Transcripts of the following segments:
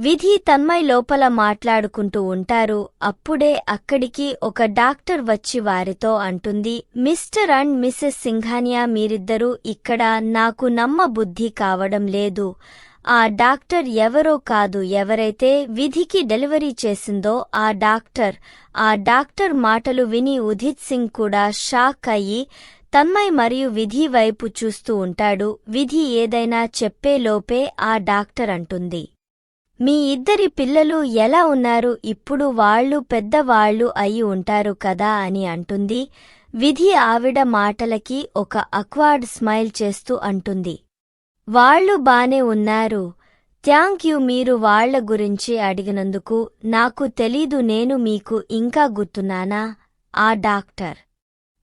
విధి తన్మయ్ లోపల మాట్లాడుకుంటూ ఉంటారు. అప్పుడే అక్కడికి ఒక డాక్టర్ వచ్చి వారితో అంటుంది మిస్టర్ అండ్ మిస్సెస్ సింఘానియా మీరిద్దరూ ఇక్కడ నాకు నమ్మ బుద్ధి కావడం లేదు. ఆ డాక్టర్ ఎవరో కాదు ఎవరైతే విధికి డెలివరీ చేసిందో ఆ డాక్టర్. ఆ డాక్టర్ మాటలు విని ఉదిత్ సింగ్ కూడా షాక్ అయ్యి తన్మయ్ మరియు విధి వైపు చూస్తూ ఉంటాడు. విధి ఏదైనా చెప్పేలోపే ఆ డాక్టర్ అంటుంది. మీ ఇద్దరి పిల్లలు ఎలా ఉన్నారు? ఇప్పుడు వాళ్ళు పెద్దవాళ్ళు అయి ఉంటారు కదా అని అంటుంది. విధి ఆవిడ మాటలకి ఒక అక్వార్డ్ స్మైల్ చేస్తూ అంటుంది. వాళ్ళు బానే ఉన్నారు. థ్యాంక్ యూ మీరు వాళ్ళ గురించి అడిగినందుకు. నాకు తెలీదు నేను మీకు ఇంకా గుర్తున్నానా? ఆ డాక్టర్.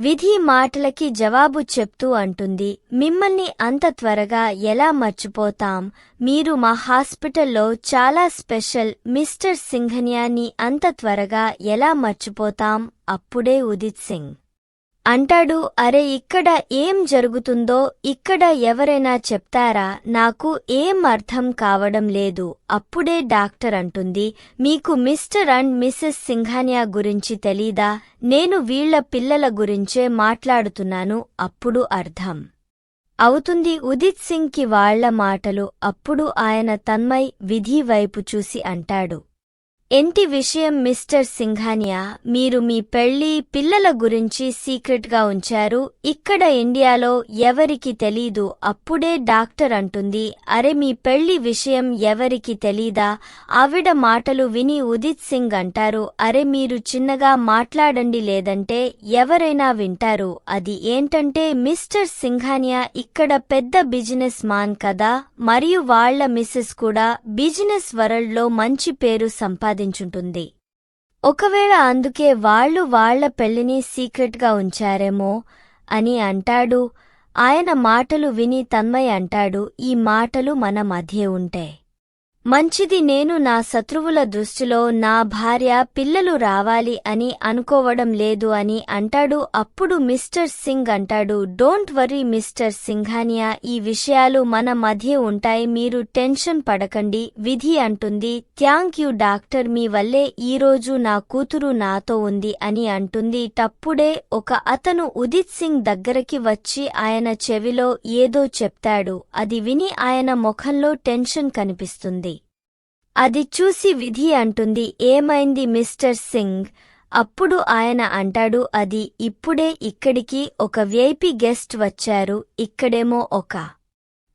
విధి మాటలకి జవాబు చెప్తూ అంటుంది మిమ్మల్ని అంత త్వరగా ఎలా మర్చిపోతాం? మీరు మా హాస్పిటల్లో చాలా స్పెషల్ మిస్టర్ సింఘనియాని అంత త్వరగా ఎలా మర్చిపోతాం? అప్పుడే ఉదిత్ సింగ్. అంటాడు అరే ఇక్కడ ఏం జరుగుతుందో ఇక్కడ ఎవరైనా చెప్తారా? నాకు ఏం అర్థం కావడం లేదు. అప్పుడే డాక్టర్ అంటుంది మీకు మిస్టర్ అండ్ మిస్సెస్ సింఘానియా గురించి తెలీదా? నేను వీళ్ళ పిల్లల గురించే మాట్లాడుతున్నాను అప్పుడు అర్థం. అవుతుంది ఉదిత్ సింగ్కి వాళ్ళ మాటలు అప్పుడు ఆయన తన్మయ్ విధి వైపు చూసి అంటాడు. ఎంటి విషయం మిస్టర్ సింఘానియా? మీరు మీ పెళ్ళి పిల్లల గురించి సీక్రెట్గా ఉంచారు. ఇక్కడ ఇండియాలో ఎవరికి తెలీదు. అప్పుడే డాక్టర్ అంటుంది అరే మీ పెళ్ళి విషయం ఎవరికి తెలీదా? ఆవిడ మాటలు విని ఉదిత్ సింగ్ అంటారు అరే మీరు చిన్నగా మాట్లాడండి లేదంటే ఎవరైనా వింటారు. అది ఏంటంటే మిస్టర్ సింఘానియా ఇక్కడ పెద్ద బిజినెస్ మాన్ కదా మరియు వాళ్ళ మిస్సెస్ కూడా బిజినెస్ వరల్డ్లో మంచి పేరు సంపాదించుంటుంది ఒకవేళ అందుకే వాళ్ళు వాళ్ళ పెళ్ళిని సీక్రెట్గా ఉంచారేమో అని అంటాడు ఆయన మాటలు విని తన్మయ్ అంటాడు ఈ మాటలు మన మధ్య ఉంటే. మంచిది నేను నా శత్రువుల దృష్టిలో నా భార్య పిల్లలు రావాలి అని అనుకోవడం లేదు అని అంటాడు. అప్పుడు మిస్టర్ సింగ్ అంటాడు డోంట్ వరీ మిస్టర్ సింఘానియా ఈ విషయాలు మన మధ్య ఉంటాయి మీరు టెన్షన్ పడకండి విధి అంటుంది. థ్యాంక్ యూ డాక్టర్ మీ వల్లే ఈరోజు నా కూతురు నాతో ఉంది అని అంటుంది. టప్పుడే ఒక అతను ఉదిత్ సింగ్ దగ్గరకి వచ్చి ఆయన చెవిలో ఏదో చెప్తాడు. అది విని ఆయన ముఖంలో టెన్షన్ కనిపిస్తుంది. అది చూసి విధి అంటుంది ఏమైంది మిస్టర్ సింగ్? అప్పుడు ఆయన అంటాడు అది ఇప్పుడే ఇక్కడికి ఒక వేపి గెస్ట్ వచ్చారు ఇక్కడేమో ఒక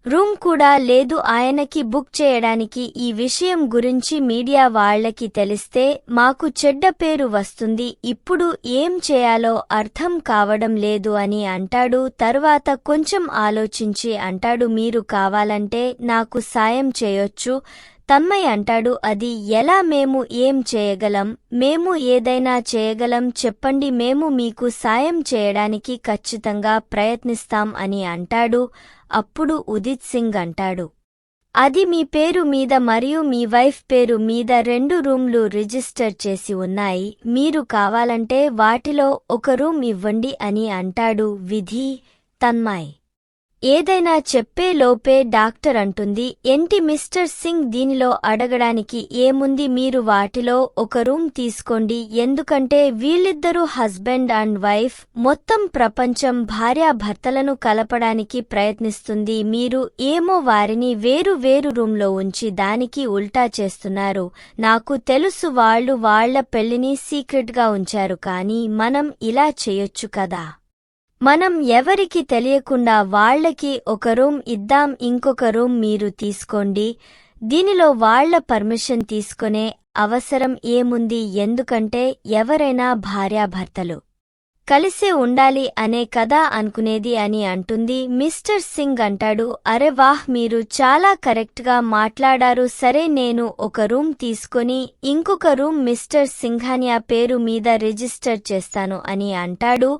రూమ్ కూడా లేదు ఆయనకి బుక్ చేయడానికి. ఈ విషయం గురించి మీడియా వాళ్ళకి తెలిస్తే మాకు చెడ్డ పేరు వస్తుంది ఇప్పుడు ఏం చేయాలో అర్థం కావడం లేదు అని అంటాడు. తర్వాత కొంచెం ఆలోచించి అంటాడు మీరు కావాలంటే నాకు సాయం చేయొచ్చు తమ్మయ్య అంటాడు అది ఎలా మేము ఏం చేయగలం? మేము ఏదైనా చేయగలం చెప్పండి మేము మీకు సాయం చేయడానికి ఖచ్చితంగా ప్రయత్నిస్తాం అని అంటాడు. అప్పుడు ఉదిత్ సింగ్ అంటాడు అది మీ పేరు మీద మరియు మీ వైఫ్ పేరు మీద రెండు రూమ్లు రిజిస్టర్ చేసి ఉన్నాయి. మీరు కావాలంటే వాటిలో ఒక రూమ్ ఇవ్వండి అని అంటాడు విధి తన్మాయ్. ఏదైనా చెప్పే లోపే డాక్టర్ అంటుంది. ఎంటి మిస్టర్ సింగ్ దీనిలో అడగడానికి? ఏముంది మీరు వాటిలో ఒక రూమ్ తీసుకోండి. ఎందుకంటే వీళ్ళిద్దరూ హస్బెండ్ అండ్ వైఫ్ మొత్తం ప్రపంచం భార్యాభర్తలను కలపడానికి ప్రయత్నిస్తుంది. మీరు ఏమో వారిని వేరు వేరు రూంలో ఉంచి దానికి ఉల్టా చేస్తున్నారు. నాకు తెలుసు వాళ్ళు వాళ్ళ పెళ్ళిని సీక్రెట్గా ఉంచారు. కానీ మనం ఇలా చేయొచ్చు కదా? మనం ఎవరికి తెలియకుండా వాళ్ళకి ఒక రూమ్ ఇద్దాం ఇంకొక రూమ్ మీరు తీసుకోండి. దీనిలో వాళ్ళ పర్మిషన్ తీసుకునే అవసరం ఏముంది? ఎందుకంటే ఎవరైనా భార్యాభర్తలు కలిసే ఉండాలి అనే కదా అనుకునేది అని అంటుంది మిస్టర్ సింగ్ అంటాడు అరే వాహ్ మీరు చాలా కరెక్ట్గా మాట్లాడారు. సరే నేను ఒక రూమ్ తీసుకొని ఇంకొక రూమ్ మిస్టర్ సింఘానియా పేరు మీద రిజిస్టర్ చేస్తాను అని అంటాడు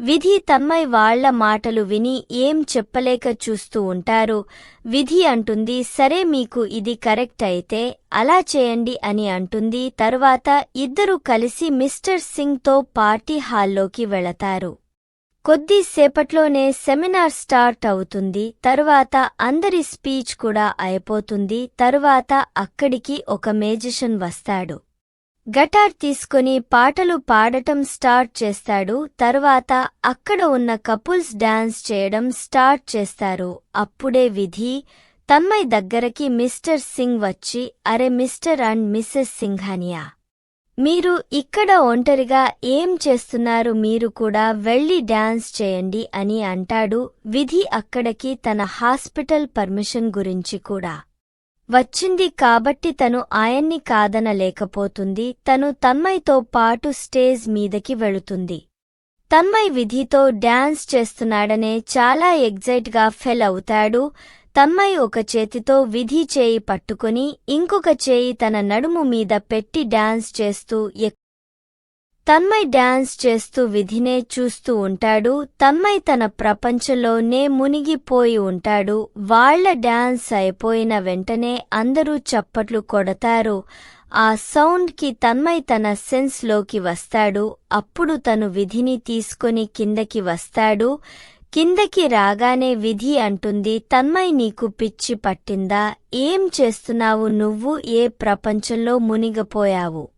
విధి తమ్మై వాళ్ళ మాటలు విని ఏం చెప్పలేక చూస్తూ ఉంటారు. విధి అంటుంది సరే మీకు ఇది కరెక్ట్ అయితే అలా చేయండి అని అంటుంది. తరువాత ఇద్దరూ కలిసి మిస్టర్ సింగ్తో పార్టీ హాల్లోకి వెళతారు. కొద్దిసేపట్లోనే సెమినార్ స్టార్ట్ అవుతుంది. తరువాత అందరి స్పీచ్ కూడా అయిపోతుంది. తరువాత అక్కడికి ఒక మేజిషన్ వస్తాడు. గటార్ తీసుకొని పాటలు పాడటం స్టార్ట్ చేస్తాడు తరువాత అక్కడ ఉన్న కపుల్స్ డాన్స్ చేయడం స్టార్ట్ చేస్తారు. అప్పుడే విధి తన్మయ్ దగ్గరకి మిస్టర్ సింగ్ వచ్చి అరే మిస్టర్ అండ్ మిస్సెస్ సింఘానియా మీరు ఇక్కడ ఒంటరిగా ఏం చేస్తున్నారు? మీరు కూడా వెళ్ళి డాన్స్ చేయండి అని అంటాడు విధి అక్కడికి తన హాస్పిటల్ పర్మిషన్ గురించి కూడా. వచ్చింది కాబట్టి తను ఆయన్ని కాదనలేకపోతుంది. తను తన్మయ్తో పాటు స్టేజ్ మీదకి వెళుతుంది. తన్మయ్ విధితో డాన్స్ చేస్తున్నాడనే చాలా ఎగ్జైట్గా ఫెల్ అవుతాడు. తన్మయ్ ఒక చేతితో విధి చేయి పట్టుకుని ఇంకొక చేయి తన నడుము మీద పెట్టి డాన్స్ చేస్తూ తన్మయ్ డాన్స్ చేస్తూ విధినే చూస్తూ ఉంటాడు. తన్మయ్ తన ప్రపంచంలోనే మునిగిపోయి ఉంటాడు. వాళ్ళ డాన్స్ అయిపోయిన వెంటనే అందరూ చప్పట్లు కొడతారు. ఆ సౌండ్కి తన్మయ్ తన సెన్స్లోకి వస్తాడు. అప్పుడు తను విధిని తీసుకొని కిందకి వస్తాడు. కిందకి రాగానే విధి అంటుంది తన్మయ్ నీకు పిచ్చి పట్టిందా? ఏం చేస్తున్నావు? నువ్వు ఏ ప్రపంచంలో మునిగపోయావు?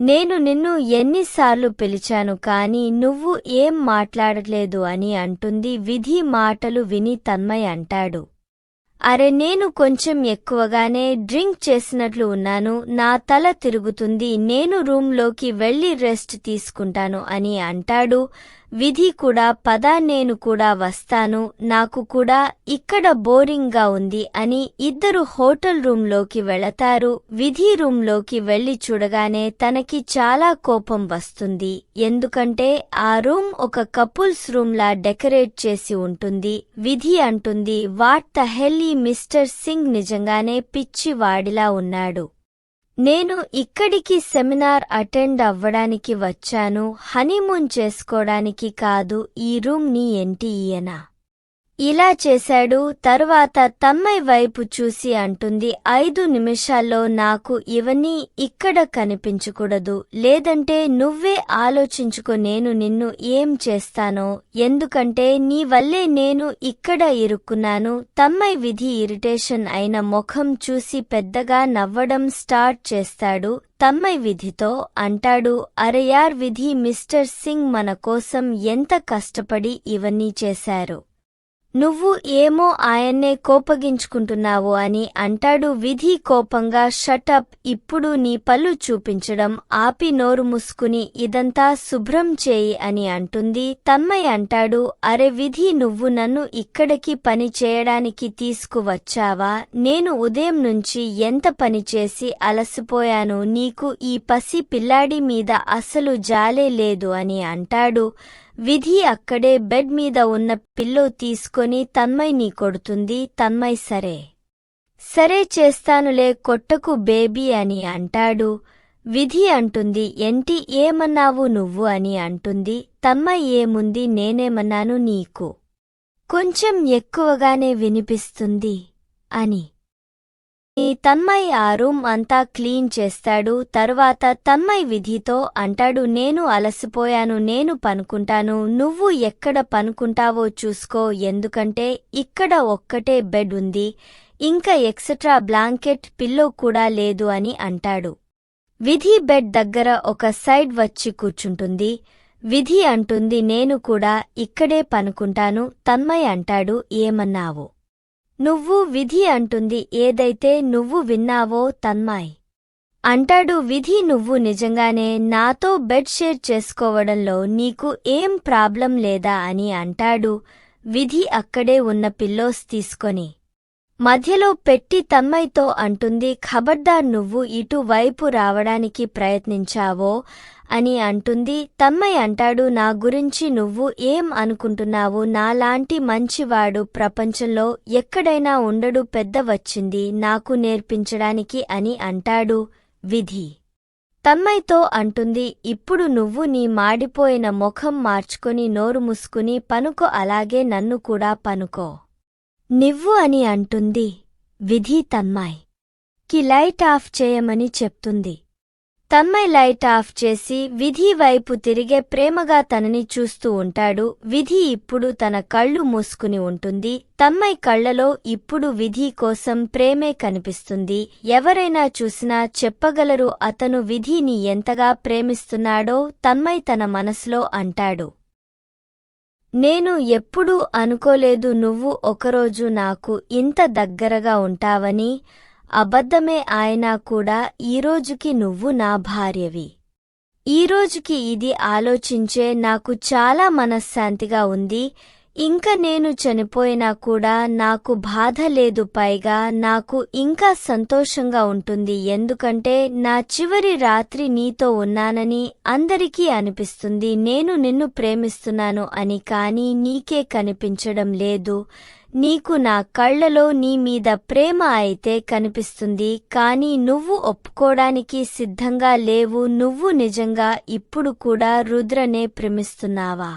నేను నిన్ను ఎన్నిసార్లు పిలిచాను కాని నువ్వు ఏం మాట్లాడలేదు అని అంటుంది. విధి మాటలు విని తన్మయ్ అంటాడు. అరే నేను కొంచెం ఎక్కువగానే డ్రింక్ చేసినట్లు ఉన్నాను నా తల తిరుగుతుంది నేను రూంలోకి వెళ్ళి రెస్ట్ తీసుకుంటాను అని అంటాడు. విధి కూడా పద నేను కూడా వస్తాను నాకు కూడా ఇక్కడ బోరింగ్గా ఉంది అని ఇద్దరు హోటల్ రూంలోకి వెళతారు. విధి రూంలోకి వెళ్ళి చూడగానే తనకి చాలా కోపం వస్తుంది. ఎందుకంటే ఆ రూమ్ ఒక కపుల్స్ రూమ్లా డెకరేట్ చేసి ఉంటుంది. విధి అంటుంది what the hell mister Singh? నిజంగానే పిచ్చి వాడిలా ఉన్నాడు. నేను ఇక్కడికి సెమినార్ అటెండ్ అవ్వడానికి వచ్చాను హనీమూన్ చేసుకోవడానికి కాదు ఈ రూమ్ నీ ఏంటి ఈయన ఇలా చేశాడు తరువాత తమ్మై వైపు చూసి అంటుంది ఐదు నిమిషాల్లో నాకు ఇవన్నీ ఇక్కడ కనిపించకూడదు. లేదంటే నువ్వే ఆలోచించుకో నేను నిన్ను ఏం చేస్తానో. ఎందుకంటే నీ వల్లే నేను ఇక్కడ ఇరుక్కున్నాను. తమ్మై విధి ఇరిటేషన్ అయిన ముఖం చూసి పెద్దగా నవ్వడం స్టార్ట్ చేస్తాడు. తమ్మై విధితో అంటాడు అరయార్ విధి మిస్టర్ సింగ్ మన కోసం ఎంత కష్టపడి ఇవన్నీ చేశారు. నువ్వు ఏమో ఆయన్నే కోపగించుకుంటున్నావు అని అంటాడు విధి కోపంగా షటప్ ఇప్పుడు నీ పళ్ళు చూపించడం ఆపి నోరు ముసుకుని ఇదంతా శుభ్రం చేయి అని అంటుంది. తమ్మయ్య అంటాడు అరే విధి నువ్వు నన్ను ఇక్కడికి పని చేయడానికి తీసుకువచ్చావా? నేను ఉదయం నుంచి ఎంత పని చేసి అలసిపోయాను? నీకు ఈ పసి పిల్లాడి మీద అసలు జాలే లేదు అని అంటాడు. విధి అక్కడే బెడ్ మీద ఉన్న పిల్లో తీసుకొని తన్మయ్ని కొడుతుంది తన్మయ్ సరే. సరే చేస్తానులే కొట్టకు బేబీ అని అంటాడు. విధి అంటుంది ఎంటి ఏమన్నావు నువ్వు? అని అంటుంది తన్మయ్ ఏముంది నేనేమన్నాను నీకు? కొంచెం ఎక్కువగానే వినిపిస్తుంది అని. ఈ తన్మయ్ ఆ రూమ్ అంతా క్లీన్ చేస్తాడు తరువాత తన్మయ్ విధితో అంటాడు నేను అలసిపోయాను నేను పనుకుంటాను నువ్వు ఎక్కడ పనుకుంటావో చూసుకో ఎందుకంటే ఇక్కడ ఒక్కటే బెడ్ ఉంది ఇంకా ఎక్సట్రా బ్లాంకెట్ పిల్లో కూడా లేదు అని అంటాడు. విధి బెడ్ దగ్గర ఒక సైడ్ వచ్చి కూర్చుంటుంది. విధి అంటుంది నేను కూడా ఇక్కడే పనుకుంటాను తన్మయ్ అంటాడు ఏమన్నావు? నువ్వు విధి అంటుంది ఏదైతే నువ్వు విన్నావో తన్మాయ్. అంటాడు విధి నువ్వు నిజంగానే నాతో బెడ్ షేర్ చేసుకోవడంలో నీకు ఏం ప్రాబ్లం లేదా అని అంటాడు విధి అక్కడే ఉన్న పిల్లోస్ తీసుకొని. మధ్యలో పెట్టి తమ్మైతో అంటుంది ఖబర్దార్ నువ్వు ఇటు వైపు రావడానికి ప్రయత్నించావో? అని అంటుంది తమ్మయ్ అంటాడు నా గురించి నువ్వు ఏం అనుకుంటున్నావు? నాలాంటి మంచివాడు ప్రపంచంలో ఎక్కడైనా ఉండడు పెద్ద వచ్చింది నాకు నేర్పించడానికి అని అంటాడు విధి. తమ్మయ్తో అంటుంది ఇప్పుడు నువ్వు నీ మాడిపోయిన ముఖం మార్చుకొని నోరు ముసుకుని పనుకో అలాగే నన్ను కూడా పనుకో. నివ్వు అని అంటుంది విధి తన్మాయ్. కి లైట్ ఆఫ్ చేయమని చెప్తుంది. తన్మయ్ లైట్ ఆఫ్ చేసి విధి వైపు తిరిగే ప్రేమగా తనని చూస్తూ ఉంటాడు. విధి ఇప్పుడు తన కళ్ళు మూసుకుని ఉంటుంది. తన్మయ్ కళ్ళలో ఇప్పుడు విధి కోసం ప్రేమే కనిపిస్తుంది. ఎవరైనా చూసినా చెప్పగలరు అతను విధిని ఎంతగా ప్రేమిస్తున్నాడో తన్మయ్ తన మనసులో అంటాడు. నేను ఎప్పుడూ అనుకోలేదు నువ్వు ఒకరోజు నాకు ఇంత దగ్గరగా ఉంటావని. అబద్ధమే ఆయనా కూడా ఈరోజుకి నువ్వు నా భార్యవి. ఈరోజుకి ఇది ఆలోచించే నాకు చాలా మనశ్శాంతిగా ఉంది. ఇంక నేను చనిపోయినా కూడా నాకు బాధ లేదు పైగా నాకు ఇంకా సంతోషంగా ఉంటుంది. ఎందుకంటే నా చివరి రాత్రి నీతో ఉన్నానని అందరికీ అనిపిస్తుంది. నేను నిన్ను ప్రేమిస్తున్నాను అని కాని నీకే కనిపించడం లేదు. నీకు నా కళ్ళలో నీ మీద ప్రేమ అయితే కనిపిస్తుంది. కాని నువ్వు ఒప్పుకోడానికి సిద్ధంగా లేవు. నువ్వు నిజంగా ఇప్పుడు కూడా రుద్రనే ప్రేమిస్తున్నావా?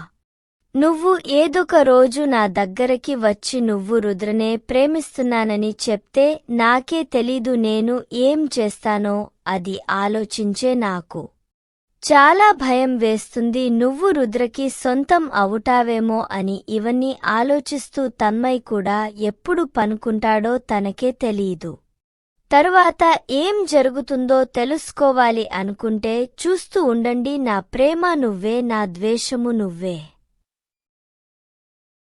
నువ్వు ఏదొక రోజు నా దగ్గరకి వచ్చి నువ్వు రుద్రనే ప్రేమిస్తున్నానని చెప్తే నాకే తెలీదు నేను ఏం చేస్తానో అది ఆలోచించే నాకు. చాలా భయం వేస్తుంది నువ్వు రుద్రకి సొంతం అవుటావేమో అని ఇవన్నీ ఆలోచిస్తూ తన్మయ్ కూడా ఎప్పుడు పనుకుంటాడో తనకే తెలీదు. తరువాత ఏం జరుగుతుందో తెలుసుకోవాలి అనుకుంటే చూస్తూ ఉండండి నా ప్రేమ నువ్వే నా ద్వేషము నువ్వే.